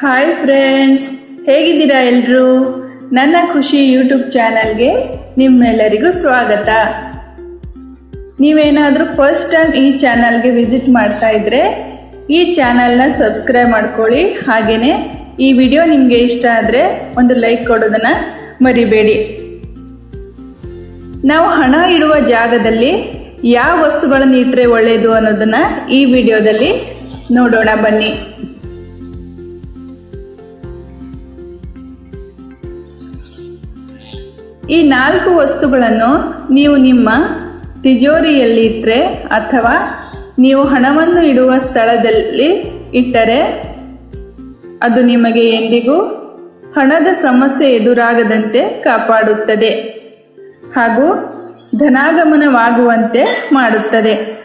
Hi friends ಹೇಗಿದ್ದೀರಾ ಎಲ್ಲರೂ ನನ್ನ ಖುಷಿ ಯೂಟ್ಯೂಬ್ ಚಾನಲ್ಗೆ ನಿಮ್ಮೆಲ್ಲರಿಗೂ ಸ್ವಾಗತ. ನೀವೇನಾದರೂ ಫಸ್ಟ್ ಟೈಮ್ ಈ ಚಾನಲ್ಗೆ ವಿಸಿಟ್ ಮಾಡ್ತಾ ಇದ್ರೆ, ಈ ಚಾನಲ್ನ ಸಬ್ಸ್ಕ್ರೈಬ್ ಮಾಡ್ಕೊಳ್ಳಿ. ಹಾಗೆಯೇ ಈ ವಿಡಿಯೋ ನಿಮಗೆ ಇಷ್ಟ ಆದರೆ ಒಂದು ಲೈಕ್ ಕೊಡೋದನ್ನು ಮರಿಬೇಡಿ. ನಾವು ಹಣ ಇಡುವ ಜಾಗದಲ್ಲಿ ಯಾವ ವಸ್ತುಗಳನ್ನು ಇಟ್ಟರೆ ಒಳ್ಳೆಯದು ಅನ್ನೋದನ್ನು ಈ ವಿಡಿಯೋದಲ್ಲಿ ನೋಡೋಣ ಬನ್ನಿ. ಈ ನಾಲ್ಕು ವಸ್ತುಗಳನ್ನು ನೀವು ನಿಮ್ಮ ತಿಜೋರಿಯಲ್ಲಿ ಇಟ್ಟರೆ ಅಥವಾ ನೀವು ಹಣವನ್ನು ಇಡುವ ಸ್ಥಳದಲ್ಲಿ ಇಟ್ಟರೆ ಅದು ನಿಮಗೆ ಎಂದಿಗೂ ಹಣದ ಸಮಸ್ಯೆ ಎದುರಾಗದಂತೆ ಕಾಪಾಡುತ್ತದೆ ಹಾಗೂ ಧನಾಗಮನವಾಗುವಂತೆ ಮಾಡುತ್ತದೆ.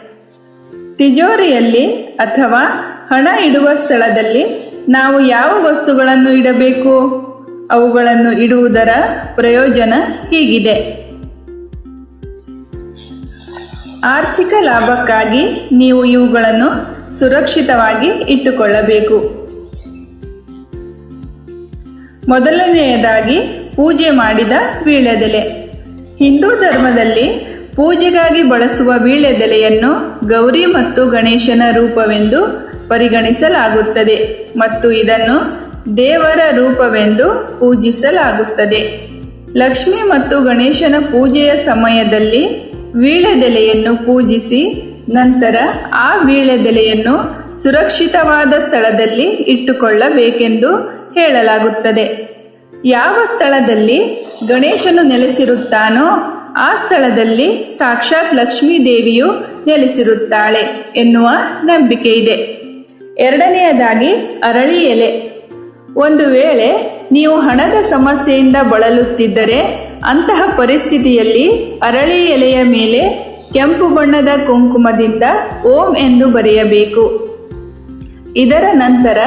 ತಿಜೋರಿಯಲ್ಲಿ ಅಥವಾ ಹಣ ಇಡುವ ಸ್ಥಳದಲ್ಲಿ ನಾವು ಯಾವ ವಸ್ತುಗಳನ್ನು ಇಡಬೇಕು? ಅವುಗಳನ್ನು ಇಡುವುದರ ಪ್ರಯೋಜನ ಹೀಗಿದೆ. ಆರ್ಥಿಕ ಲಾಭಕ್ಕಾಗಿ ನೀವು ಇವುಗಳನ್ನು ಸುರಕ್ಷಿತವಾಗಿ ಇಟ್ಟುಕೊಳ್ಳಬೇಕು. ಮೊದಲನೆಯದಾಗಿ ಪೂಜೆ ಮಾಡಿದ ವೀಳ್ಯದೆಲೆ. ಹಿಂದೂ ಧರ್ಮದಲ್ಲಿ ಪೂಜೆಗಾಗಿ ಬಳಸುವ ವೀಳ್ಯದೆಲೆಯನ್ನು ಗೌರಿ ಮತ್ತು ಗಣೇಶನ ರೂಪವೆಂದು ಪರಿಗಣಿಸಲಾಗುತ್ತದೆ ಮತ್ತು ಇದನ್ನು ದೇವರ ರೂಪವೆಂದು ಪೂಜಿಸಲಾಗುತ್ತದೆ. ಲಕ್ಷ್ಮಿ ಮತ್ತು ಗಣೇಶನ ಪೂಜೆಯ ಸಮಯದಲ್ಲಿ ವೀಳೆದೆಲೆಯನ್ನು ಪೂಜಿಸಿ, ನಂತರ ಆ ವೀಳೆದೆಲೆಯನ್ನು ಸುರಕ್ಷಿತವಾದ ಸ್ಥಳದಲ್ಲಿ ಇಟ್ಟುಕೊಳ್ಳಬೇಕೆಂದು ಹೇಳಲಾಗುತ್ತದೆ. ಯಾವ ಸ್ಥಳದಲ್ಲಿ ಗಣೇಶನು ನೆಲೆಸಿರುತ್ತಾನೋ ಆ ಸ್ಥಳದಲ್ಲಿ ಸಾಕ್ಷಾತ್ ಲಕ್ಷ್ಮೀ ದೇವಿಯು ನೆಲೆಸಿರುತ್ತಾಳೆ ಎನ್ನುವ ನಂಬಿಕೆ ಇದೆ ಎರಡನೆಯದಾಗಿ ಅರಳಿ ಎಲೆ ಒಂದು ವೇಳೆ ನೀವು ಹಣದ ಸಮಸ್ಯೆಯಿಂದ ಬಳಲುತ್ತಿದ್ದರೆ ಅಂತಹ ಪರಿಸ್ಥಿತಿಯಲ್ಲಿ ಅರಳಿ ಎಲೆಯ ಮೇಲೆ ಕೆಂಪು ಬಣ್ಣದ ಕುಂಕುಮದಿಂದ ಓಂ ಎಂದು ಬರೆಯಬೇಕು. ಇದರ ನಂತರ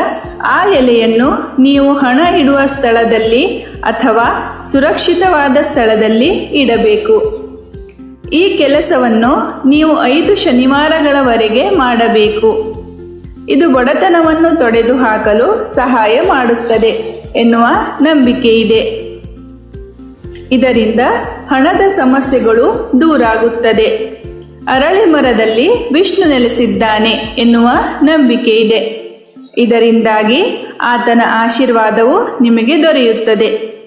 ಆ ಎಲೆಯನ್ನು ನೀವು ಹಣ ಇಡುವ ಸ್ಥಳದಲ್ಲಿ ಅಥವಾ ಸುರಕ್ಷಿತವಾದ ಸ್ಥಳದಲ್ಲಿ ಇಡಬೇಕು. ಈ ಕೆಲಸವನ್ನು ನೀವು ಐದು ಶನಿವಾರಗಳವರೆಗೆ ಮಾಡಬೇಕು. ಇದು ಬಡತನವನ್ನು ತೊಡೆದು ಹಾಕಲು ಸಹಾಯ ಮಾಡುತ್ತದೆ ಎನ್ನುವ ನಂಬಿಕೆ ಇದೆ. ಇದರಿಂದ ಹಣದ ಸಮಸ್ಯೆಗಳು ದೂರಾಗುತ್ತದೆ. ಅರಳಿ ಮರದಲ್ಲಿ ವಿಷ್ಣು ನೆಲೆಸಿದ್ದಾನೆ ಎನ್ನುವ ನಂಬಿಕೆ ಇದೆ. ಇದರಿಂದಾಗಿ ಆತನ ಆಶೀರ್ವಾದವು ನಿಮಗೆ ದೊರೆಯುತ್ತದೆ.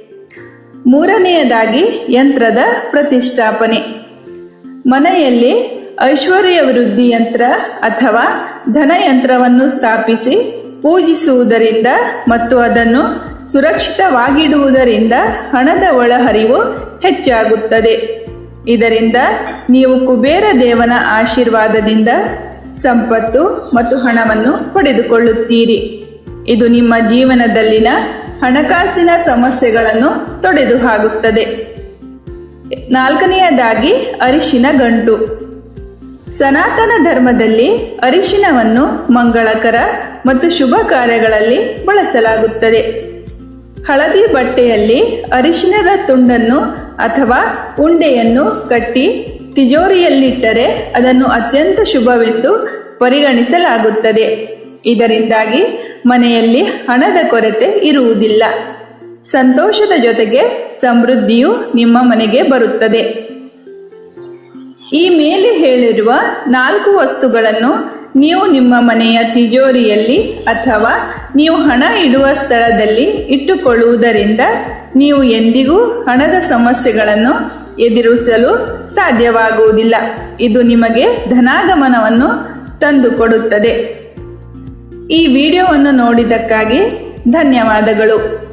ಮೂರನೆಯದಾಗಿ ಯಂತ್ರದ ಪ್ರತಿಷ್ಠಾಪನೆ. ಮನೆಯಲ್ಲಿ ಐಶ್ವರ್ಯ ವೃದ್ಧಿ ಯಂತ್ರ ಅಥವಾ ಧನಯಂತ್ರವನ್ನು ಸ್ಥಾಪಿಸಿ ಪೂಜಿಸುವುದರಿಂದ ಮತ್ತು ಅದನ್ನು ಸುರಕ್ಷಿತವಾಗಿಡುವುದರಿಂದ ಹಣದ ಒಳಹರಿವು ಹೆಚ್ಚಾಗುತ್ತದೆ. ಇದರಿಂದ ನೀವು ಕುಬೇರ ದೇವನ ಆಶೀರ್ವಾದದಿಂದ ಸಂಪತ್ತು ಮತ್ತು ಹಣವನ್ನು ಪಡೆದುಕೊಳ್ಳುತ್ತೀರಿ. ಇದು ನಿಮ್ಮ ಜೀವನದಲ್ಲಿನ ಹಣಕಾಸಿನ ಸಮಸ್ಯೆಗಳನ್ನು ತೊಡೆದು ಹಾಕುತ್ತದೆ ನಾಲ್ಕನೆಯದಾಗಿ ಅರಿಶಿನ ಗಂಟು. ಸನಾತನ ಧರ್ಮದಲ್ಲಿ ಅರಿಶಿನವನ್ನು ಮಂಗಳಕರ ಮತ್ತು ಶುಭ ಕಾರ್ಯಗಳಲ್ಲಿ ಬಳಸಲಾಗುತ್ತದೆ. ಹಳದಿ ಬಟ್ಟೆಯಲ್ಲಿ ಅರಿಶಿನದ ತುಂಡನ್ನು ಅಥವಾ ಉಂಡೆಯನ್ನು ಕಟ್ಟಿ ತಿಜೋರಿಯಲ್ಲಿಟ್ಟರೆ ಅದನ್ನು ಅತ್ಯಂತ ಶುಭವೆಂದು ಪರಿಗಣಿಸಲಾಗುತ್ತದೆ. ಇದರಿಂದಾಗಿ ಮನೆಯಲ್ಲಿ ಹಣದ ಕೊರತೆ ಇರುವುದಿಲ್ಲ. ಸಂತೋಷದ ಜೊತೆಗೆ ಸಮೃದ್ಧಿಯು ನಿಮ್ಮ ಮನೆಗೆ ಬರುತ್ತದೆ. ಈ ಮೇಲೆ ಹೇಳಿರುವ ನಾಲ್ಕು ವಸ್ತುಗಳನ್ನು ನೀವು ನಿಮ್ಮ ಮನೆಯ ತಿಜೋರಿಯಲ್ಲಿ ಅಥವಾ ನೀವು ಹಣ ಇಡುವ ಸ್ಥಳದಲ್ಲಿ ಇಟ್ಟುಕೊಳ್ಳುವುದರಿಂದ ನೀವು ಎಂದಿಗೂ ಹಣದ ಸಮಸ್ಯೆಗಳನ್ನು ಎದುರಿಸಲು ಸಾಧ್ಯವಾಗುವುದಿಲ್ಲ. ಇದು ನಿಮಗೆ ಧನಾಗಮನವನ್ನು ತಂದುಕೊಡುತ್ತದೆ. ಈ ವಿಡಿಯೋವನ್ನು ನೋಡಿದ್ದಕ್ಕಾಗಿ ಧನ್ಯವಾದಗಳು.